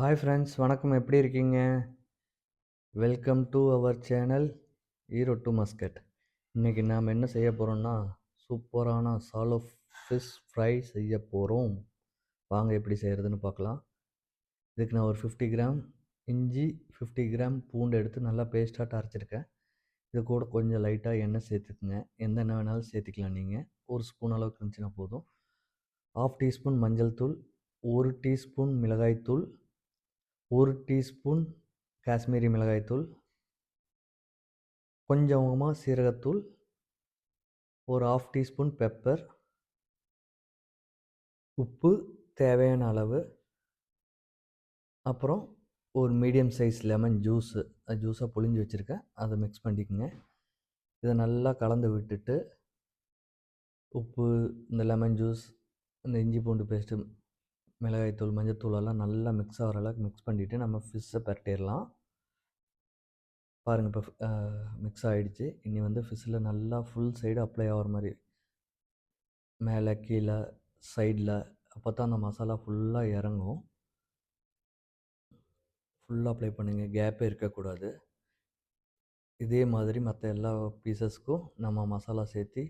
Hi friends வணக்கம். எப்படி இருக்கீங்க? Welcome to our channel Erode Muscat இன்றைக்கி நாம் என்ன செய்ய போகிறோம்னா சூப்பரான சாலோ ஃபிஷ் ஃப்ரை செய்ய போகிறோம் வாங்க எப்படி செய்கிறதுன்னு பார்க்கலாம். இதுக்கு நான் ஒரு ஃபிஃப்டி கிராம் இஞ்சி ஃபிஃப்டி கிராம் பூண்டு எடுத்து நல்லா பேஸ்ட்டாக அரைச்சிருக்கேன். இது கூட கொஞ்சம் லைட்டாக எண்ணெய் சேர்த்துக்குங்க. எந்த எண்ணெய் வேணாலும் சேர்த்துக்கலாம் நீங்கள் ஒரு ஸ்பூன் அளவுக்கு இருந்துச்சுன்னா போதும். ஆஃப் டீஸ்பூன் மஞ்சள் தூள் ஒரு டீஸ்பூன் மிளகாய்த்தூள் ஒரு டீஸ்பூன் காஷ்மீரி மிளகாய்த்தூள் கொஞ்சமாக சீரகத்தூள் ஒரு ஆஃப் டீஸ்பூன் பெப்பர் உப்பு தேவையான அளவு அப்புறம் ஒரு மீடியம் சைஸ் லெமன் ஜூஸு அது ஜூஸாக புழிஞ்சு வச்சுருக்கேன் அதை மிக்ஸ் பண்ணிக்கோங்க. இதை நல்லா கலந்து விட்டுட்டு உப்பு இந்த லெமன் ஜூஸ் இந்த இஞ்சி பூண்டு பேஸ்ட்டு மிளகாய்த்தூள் மஞ்சத்தூள் எல்லாம் நல்லா மிக்ஸ் ஆகிற அளவுக்கு மிக்ஸ் பண்ணிவிட்டு நம்ம ஃபிஷ்ஷை பரட்டிடலாம். பாருங்கள் இப்போ மிக்ஸ் ஆகிடுச்சு இனி வந்து ஃபிஷ்ஷில் நல்லா ஃபுல் சைடு அப்ளை ஆகிற மாதிரி. மேலே கீழே சைடில் அப்போ தான் அந்த மசாலா ஃபுல்லாக இறங்கும். ஃபுல்லாக அப்ளை பண்ணுங்கள் கேப்பே இருக்கக்கூடாது. இதே மாதிரி மற்ற எல்லா பீசஸ்க்கும் நம்ம மசாலா சேர்த்து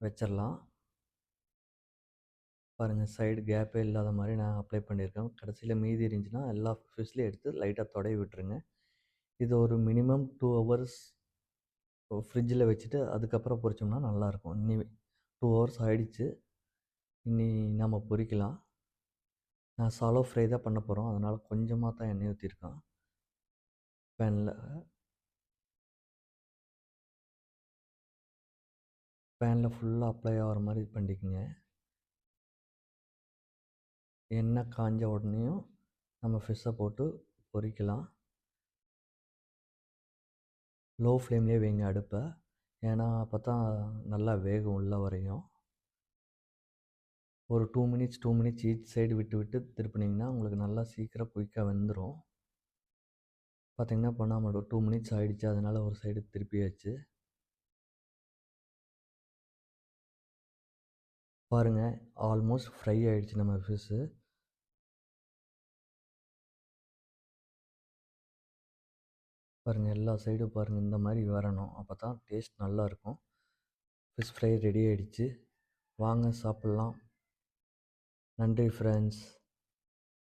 வச்சிடலாம். பாருங்கள் சைடு கேப்பே இல்லாத மாதிரி நான் அப்ளை பண்ணியிருக்கேன். கடைசியில் மீதி இருந்துச்சுன்னா எல்லா ஃபிஷ்லேயும் எடுத்து லைட்டாக தொடை விட்டுருங்க. இது ஒரு மினிமம் டூ ஹவர்ஸ் ஃப்ரிட்ஜில் வச்சுட்டு அதுக்கப்புறம் பொரிச்சோம்னா நல்லாயிருக்கும். இன்னி டூ ஹவர்ஸ் ஆகிடுச்சு இனி நம்ம பொரிக்கலாம். நான் சாலோ ஃப்ரை தான் பண்ண போகிறோம் அதனால் கொஞ்சமாக தான் எண்ணெய் ஊற்றிருக்கேன் பேனில் பேனில் ஃபுல்லாக அப்ளை ஆகிற மாதிரி பண்ணிக்கோங்க. எண்ணெய் காஞ்ச உடனேயும் நம்ம ஃபிஷ்ஷை போட்டு பொரிக்கலாம் லோ ஃப்ளேம்லேயே வைங்க அடுப்பை. ஏன்னா அப்போ தான் நல்லா வேகம் உள்ள வரையும். ஒரு two minutes two minutes each side விட்டு விட்டு திருப்பினீங்கன்னா உங்களுக்கு நல்லா சீக்கிரம் குயிக்காக வெந்துடும் பார்த்தீங்கன்னா இப்போ நம்ம டூ மினிட்ஸ் ஆகிடுச்சு அதனால் ஒரு சைடு திருப்பியாச்சு. பாருங்கள் ஆல்மோஸ்ட் ஃப்ரை ஆகிடுச்சு நம்ம ஃபிஷ்ஷு பாருங்கள் எல்லா சைடும் பாருங்கள் இந்த மாதிரி வரணும். அப்போ தான் டேஸ்ட் நல்லாயிருக்கும் ஃபிஷ் ஃப்ரை ரெடி ஆகிடுச்சு வாங்க சாப்பிட்லாம். நன்றி ஃப்ரெண்ட்ஸ்